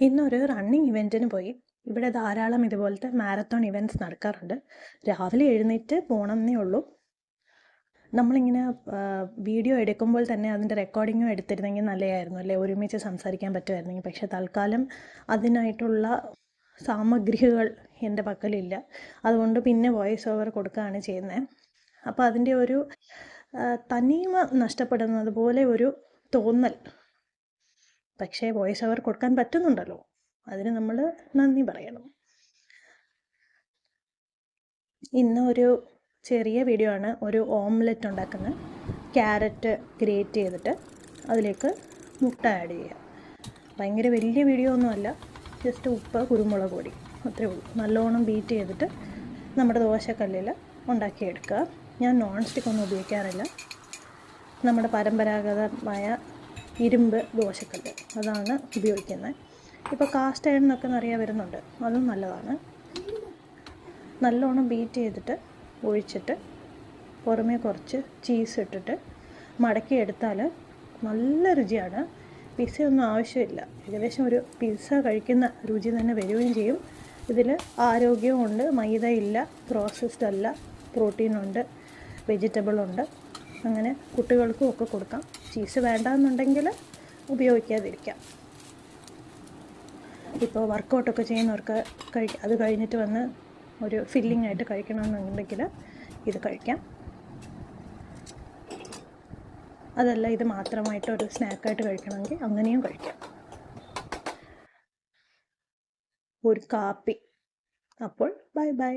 ഇന്നൊരു റണ്ണിങ് ഇവന്റിന് പോയി. ഇവിടെ ധാരാളം ഇതുപോലത്തെ മാരത്തോൺ ഇവന്റ്സ് നടക്കാറുണ്ട്. രാവിലെ എഴുന്നേറ്റ് പോകണമെന്നേ ഉള്ളൂ. നമ്മളിങ്ങനെ വീഡിയോ എടുക്കുമ്പോൾ തന്നെ അതിന്റെ റെക്കോർഡിങ്ങും എടുത്തിരുന്നെങ്കിൽ നല്ലതായിരുന്നു അല്ലേ? ഒരുമിച്ച് സംസാരിക്കാൻ പറ്റുമായിരുന്നെങ്കിൽ. പക്ഷേ തൽക്കാലം അതിനായിട്ടുള്ള സാമഗ്രികൾ എന്റെ പക്കലില്ല. അതുകൊണ്ട് പിന്നെ വോയിസ് ഓവർ കൊടുക്കുകയാണ് ചെയ്യുന്നത് അപ്പോൾ അതിന്റെ ഒരു തനിമ നഷ്ടപ്പെടുന്നത് പോലെ ഒരു തോന്നൽ പക്ഷേ വോയിസ് ഓവർ കൊടുക്കാൻ പറ്റുന്നുണ്ടല്ലോ. അതിന് നമ്മൾ നന്ദി പറയണം. ഇന്ന് ഒരു ചെറിയ വീഡിയോ ആണ്. ഒരു ഓംലെറ്റ് ഉണ്ടാക്കുന്നത് ക്യാരറ്റ് ഗ്രേറ്റ് ചെയ്തിട്ട് അതിലേക്ക് മുട്ട ആഡ് ചെയ്യുക. ഭയങ്കര വലിയ വീഡിയോ ഒന്നുമല്ല ജസ്റ്റ് ഉപ്പ് കുരുമുളക് പൊടി. അത്രേ ഉള്ളൂ. നല്ലോണം ബീറ്റ് ചെയ്തിട്ട് നമ്മുടെ ദോശക്കല്ലിൽ ഉണ്ടാക്കിയെടുക്കുക. ഞാൻ നോൺ സ്റ്റിക്ക് ഒന്നും ഉപയോഗിക്കാറില്ല. നമ്മുടെ പരമ്പരാഗതമായ ഇരുമ്പ് ദോശക്കല്ല് അതാണ് ഉപയോഗിക്കുന്നത്. ഇപ്പോൾ കാസ്റ്റ് അയൺ എന്നൊക്കെ നിറയെ വരുന്നുണ്ട്. അതും നല്ലതാണ്. നല്ലോണം ബീറ്റ് ചെയ്തിട്ട് ഒഴിച്ചിട്ട് പുറമേ കുറച്ച് ചീസ് ഇട്ടിട്ട് മടക്കി എടുത്താൽ നല്ല രുചിയാണ്. പിസ്സയൊന്നും ആവശ്യമില്ല. ഏകദേശം ഒരു പിസ്സ കഴിക്കുന്ന രുചി തന്നെ വരികയും ചെയ്യും. ഇതിൽ ആരോഗ്യമുണ്ട് മൈദ ഇല്ല പ്രോസസ്ഡ് അല്ല പ്രോട്ടീനുണ്ട് വെജിറ്റബിൾ ഉണ്ട്. അങ്ങനെ കുട്ടികൾക്കും ഒക്കെ കൊടുക്കാം. ചീസ് വേണ്ടാന്നുണ്ടെങ്കിൽ ഉപയോഗിക്കാതിരിക്കാം. ഇപ്പോൾ വർക്കൗട്ടൊക്കെ ചെയ്യുന്നവർക്ക് കഴി അത് കഴിഞ്ഞിട്ട് വന്ന് ഒരു ഫില്ലിംഗ് ആയിട്ട് കഴിക്കണമെന്നുണ്ടെങ്കിൽ ഇത് കഴിക്കാം. അതല്ല ഇത് മാത്രമായിട്ട് ഒരു സ്നാക്കായിട്ട് കഴിക്കണമെങ്കിൽ അങ്ങനെയും കഴിക്കാം. ഒരു കാപ്പി. അപ്പോൾ ബൈ ബൈ